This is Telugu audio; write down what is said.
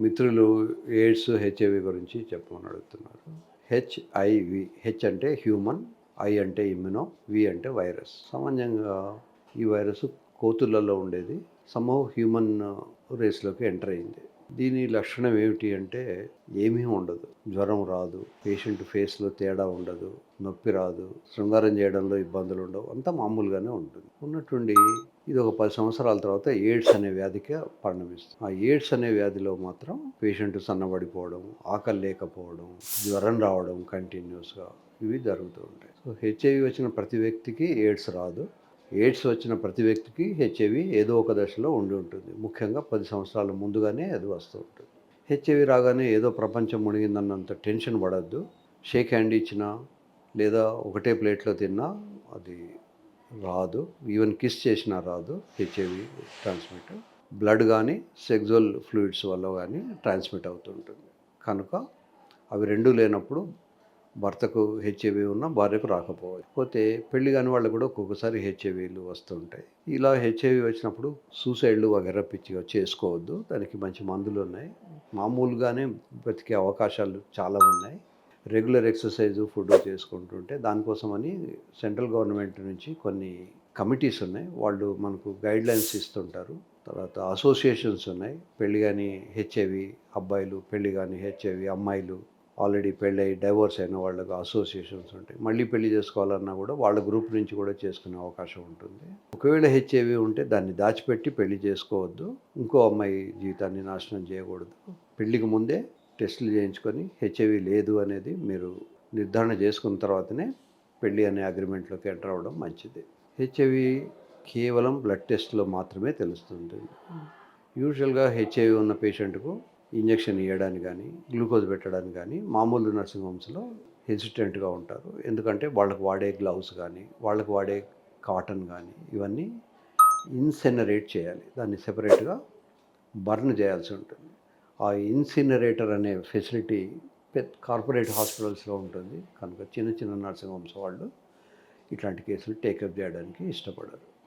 మిత్రులు ఎయిడ్స్ హెచ్ఐవి గురించి చెప్పమని అడుగుతున్నారు. హెచ్ఐవి హెచ్ అంటే హ్యూమన్ ఐ అంటే ఇమ్యునో వి అంటే వైరస్. సామాన్యంగా ఈ వైరస్ కోతులలో ఉండేది. సమూహ హ్యూమన్ రేస్లోకి ఎంటర్ అయింది. దీని లక్షణం ఏమిటి అంటే ఏమీ ఉండదు. జ్వరం రాదు పేషెంట్ ఫేస్లో తేడా ఉండదు నొప్పి రాదు శృంగారం చేయడంలో ఇబ్బందులు ఉండవు అంతా మామూలుగానే ఉంటుంది. ఉన్నట్టుండి ఇది ఒక పది సంవత్సరాల తర్వాత ఎయిడ్స్ అనే వ్యాధికి పరిణమిస్తుంది. ఆ ఎయిడ్స్ అనే వ్యాధిలో మాత్రం పేషెంట్ సన్నబడిపోవడం ఆకలి లేకపోవడం జ్వరం రావడం కంటిన్యూస్గా ఇవి జరుగుతూ ఉంటాయి. సో హెచ్ఐవి వచ్చిన ప్రతి వ్యక్తికి ఎయిడ్స్ రాదు. ఎయిడ్స్ వచ్చిన ప్రతి వ్యక్తికి హెచ్ఐవి ఏదో ఒక దశలో ఉండి ఉంటుంది. ముఖ్యంగా పది సంవత్సరాల ముందుగానే అది వస్తూ ఉంటుంది. హెచ్ఐవి రాగానే ఏదో ప్రపంచం మునిగిందన్నంత టెన్షన్ పడద్దు. షేక్ హ్యాండ్ ఇచ్చినా లేదా ఒకటే ప్లేట్లో తిన్నా అది రాదు. ఈవెన్ కిస్ చేసినా రాదు. HIV transmit. బ్లడ్ కానీ సెక్జువల్ ఫ్లూయిడ్స్ వల్ల కానీ ట్రాన్స్మిట్ అవుతుంటుంది కనుక అవి రెండు లేనప్పుడు భర్తకు హెచ్ఐవి ఉన్నా భార్యకు రాకపోవచ్చు. పోతే పెళ్ళి కాని వాళ్ళు కూడా ఒక్కొక్కసారి హెచ్ఐవిలు వస్తుంటాయి ఇలా హెచ్ఐవి వచ్చినప్పుడు సూసైడ్లు వగేరా పిచ్చిగా చేసుకోవద్దు దానికి మంచి మందులు ఉన్నాయి. మామూలుగానే బతికే అవకాశాలు చాలా ఉన్నాయి. రెగ్యులర్ ఎక్సర్సైజ్ ఫుడ్ చేసుకుంటుంటే దానికోసమని సెంట్రల్ గవర్నమెంట్ నుంచి కొన్ని కమిటీస్ ఉన్నాయి. వాళ్ళు మనకు గైడ్లైన్స్ ఇస్తుంటారు. తర్వాత అసోసియేషన్స్ ఉన్నాయి. పెళ్ళి కానీ హెచ్ఐవి అబ్బాయిలు పెళ్ళి కానీ హెచ్ఐవి అమ్మాయిలు ఆల్రెడీ పెళ్ళి అయ్యి డైవోర్స్ అయిన వాళ్ళకు అసోసియేషన్స్ ఉంటాయి. మళ్ళీ పెళ్ళి చేసుకోవాలన్నా కూడా వాళ్ళ గ్రూప్ నుంచి కూడా చేసుకునే అవకాశం ఉంటుంది. ఒకవేళ హెచ్ఐవి ఉంటే దాన్ని దాచిపెట్టి పెళ్ళి చేసుకోవద్దు. ఇంకో అమ్మాయి జీవితాన్ని నాశనం చేయకూడదు. పెళ్ళికి ముందే టెస్టులు చేయించుకొని హెచ్ఐవి లేదు అనేది మీరు నిర్ధారణ చేసుకున్న తర్వాతనే పెళ్ళి అనే అగ్రిమెంట్లోకి ఎంటర్ అవ్వడం మంచిది. హెచ్ఐవి కేవలం బ్లడ్ టెస్ట్లో మాత్రమే తెలుస్తుంది. యూజువల్గా హెచ్ఐవి ఉన్న పేషెంట్కు ఇంజెక్షన్ ఇవ్వడానికి కానీ గ్లూకోజ్ పెట్టడానికి కానీ మామూలు నర్సింగ్ హోమ్స్లో హెసిటెంట్గా ఉంటారు. ఎందుకంటే వాళ్ళకు వాడే గ్లౌస్ కానీ వాళ్ళకు వాడే కాటన్ కానీ ఇవన్నీ ఇన్సెనరేట్ చేయాలి. దాన్ని సెపరేట్గా బర్న్ చేయాల్సి ఉంటుంది. ఆ ఇన్సినరేటర్ అనే ఫెసిలిటీ పెద్ద కార్పొరేట్ హాస్పిటల్స్లో ఉంటుంది. కనుక చిన్న చిన్న నర్సింగ్ హోమ్స్ వాళ్ళు ఇట్లాంటి కేసులు టేకప్ చేయడానికి ఇష్టపడరు.